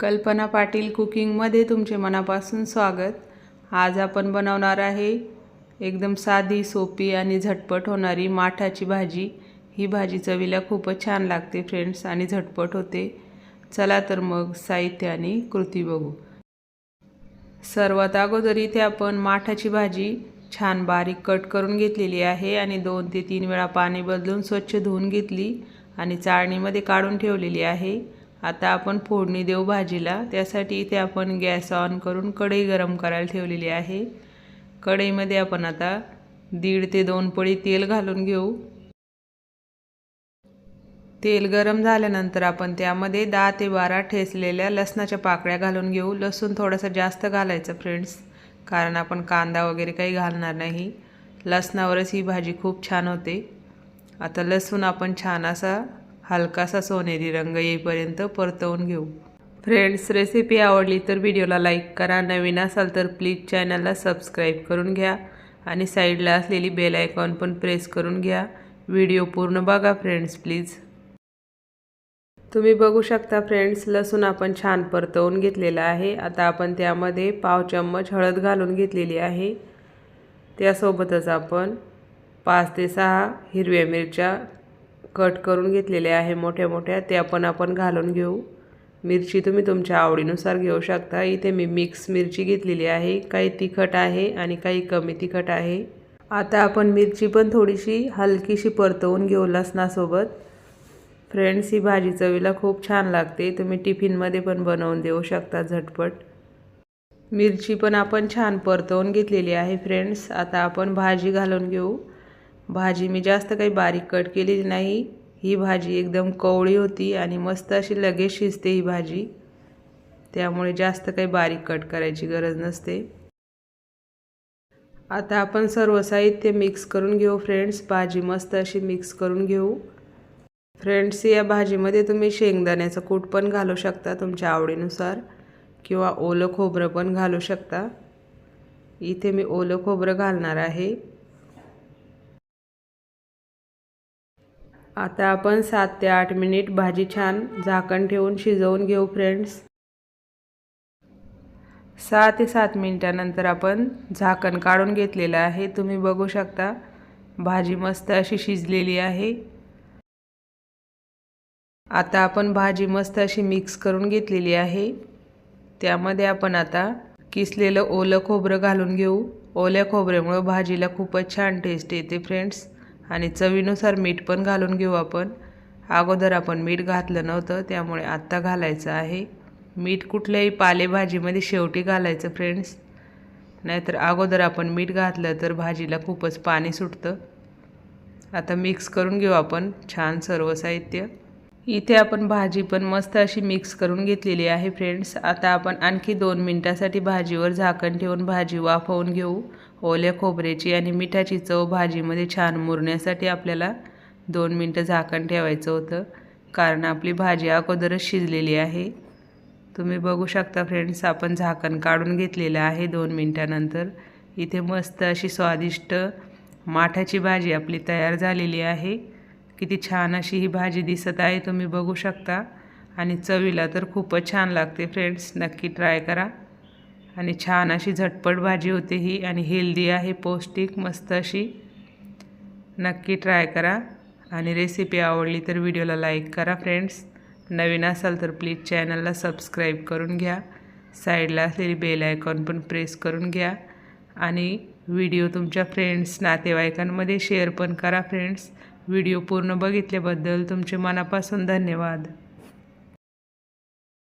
कल्पना पाटील कुकिंगमध्ये तुमचे मनापासून स्वागत. आज आपण बनवणार आहे एकदम साधी सोपी आणि झटपट होणारी माठाची भाजी. ही भाजी चवीला खूपच छान लागते फ्रेंड्स आणि झटपट होते. चला तर मग साहित्य आणि कृती बघू. सर्वात अगोदर इथे आपण माठाची भाजी छान बारीक कट करून घेतलेली आहे आणि दोन ते तीन वेळा पाणी बदलून स्वच्छ धुवून घेतली आणि चाळणीमध्ये काढून ठेवलेली आहे. आता आपण फोडणी देऊ भाजीला. त्यासाठी इथे आपण गॅस ऑन करून कढई गरम करायला ठेवलेली आहे. कढईमध्ये आपण आता दीड ते दोन पळी तेल घालून घेऊ. तेल गरम झाल्यानंतर आपण त्यामध्ये दहा ते बारा ठेचलेल्या लसणाच्या पाकळ्या घालून घेऊ. लसूण थोडंसं जास्त घालायचं फ्रेंड्स कारण आपण कांदा वगैरे काही घालणार नाही. लसणावरच ही भाजी खूप छान होते. आता लसूण आपण छान असा हलकासा सोनेरी रंग येईपर्यंत परतवून घेऊ. फ्रेंड्स रेसिपी आवडली तर व्हिडिओला लाईक करा. नवीन असाल तर प्लीज चॅनलला सबस्क्राईब करून घ्या. आणि साईडला असलेली बेल आयकॉन पण प्रेस करून घ्या. व्हिडिओ पूर्ण बघा फ्रेंड्स प्लीज तुम्ही बघू शकता फ्रेंड्स लसूण आपण छान परतवून घेतलेला आहे. आता आपण त्यामध्ये पाव चम्मच हळद घालून घेतलेली आहे. त्यासोबतच आपण पाच ते सहा हिरव्या मिरच्या कट करून घेतलेले आहे मोठ्या मोठ्या त्या पण आपण घालून घेऊ. मिरची तुम्ही तुमच्या आवडीनुसार घेऊ शकता. इथे मी मिक्स मिरची घेतलेली आहे. काही तिखट आहे आणि काही कमी तिखट आहे. आता आपण मिरची पण थोडीशी हलकीशी परतवून घेऊ लसणासोबत. फ्रेंड्स ही भाजी चवीला खूप छान लागते. तुम्ही टिफिनमध्ये पण बनवून देऊ शकता झटपट. मिरची पण आपण छान परतवून घेतलेली आहे फ्रेंड्स. आता आपण भाजी घालून घेऊ. भाजी मी जास्त काही बारीक कट केलेली नाही. ही भाजी एकदम कवळी होती आणि मस्त अशी लगेच शिजते ही भाजी. त्यामुळे जास्त काही बारीक कट करायची गरज नसते. आता आपण सर्व साहित्य मिक्स करून घेऊ फ्रेंड्स. भाजी मस्त अशी मिक्स करून घेऊ. फ्रेंड्स या भाजीमध्ये तुम्ही शेंगदाण्याचं कूट पण घालू शकता तुमच्या आवडीनुसार किंवा ओलं खोबरं पण घालू शकता. इथे मी ओलं खोबरं घालणार आहे. आता आपण सात ते आठ मिनिट भाजी छान झाकण ठेवून शिजवून घेऊ फ्रेंड्स सहा ते सात मिनिटानंतर आपण झाकण काढून घेतलेलं आहे. तुम्ही बघू शकता भाजी मस्त अशी शिजलेली आहे. आता आपण भाजी मस्त अशी मिक्स करून घेतलेली आहे. त्यामध्ये आपण आता किसलेलं ओलं खोबरं घालून घेऊ. ओल्या खोबऱ्यामुळं भाजीला खूपच छान टेस्ट येते फ्रेंड्स आणि चवीनुसार मीठ पण घालून घेऊ आपण. अगोदर आपण मीठ घातलं नव्हतं त्यामुळे आत्ता घालायचं आहे. मीठ कुठल्याही पालेभाजीमध्ये शेवटी घालायचं फ्रेंड्स नाहीतर अगोदर आपण मीठ घातलं तर भाजीला खूपच पाणी सुटतं. आता मिक्स करून घेऊ आपण छान सर्व साहित्य. इथे आपण भाजी पण मस्त अशी मिक्स करून घेतलेली आहे फ्रेंड्स आता आपण आणखी दोन मिनटासाठी भाजीवर झाकण ठेवून भाजी वाफवून घेऊ. ओल्या खोबऱ्याची आणि मिठाची चव भाजीमध्ये छान मुरण्यासाठी आपल्याला दोन मिनटं झाकण ठेवायचं होतं. कारण आपली भाजी अगोदरच शिजलेली आहे. तुम्ही बघू शकता फ्रेंड्स आपण झाकण काढून घेतलेलं आहे दोन मिनटानंतर. इथे मस्त अशी स्वादिष्ट माठाची भाजी आपली तयार झालेली आहे. किती छान अशी ही भाजी दिसत आहे तुम्ही बघू शकता. आणि चवीला तर खूपच छान लागते फ्रेंड्स नक्की ट्राय करा. आणि छान अशी झटपट भाजी होते ही आणि हेल्दी आहे पौष्टिक मस्त अशी. नक्की ट्राय करा. आणि रेसिपी आवडली तर व्हिडिओला लाईक करा फ्रेंड्स. नवीन असाल तर प्लीज चॅनलला सबस्क्राईब करून घ्या. साईडला असलेली बेल आयकॉन पण प्रेस करून घ्या. आणि व्हिडिओ तुमच्या फ्रेंड्स नातेवाईकांमध्ये शेअर पण करा फ्रेंड्स. व्हिडिओ पूर्ण बघितल्याबद्दल तुमचे मनापासून धन्यवाद.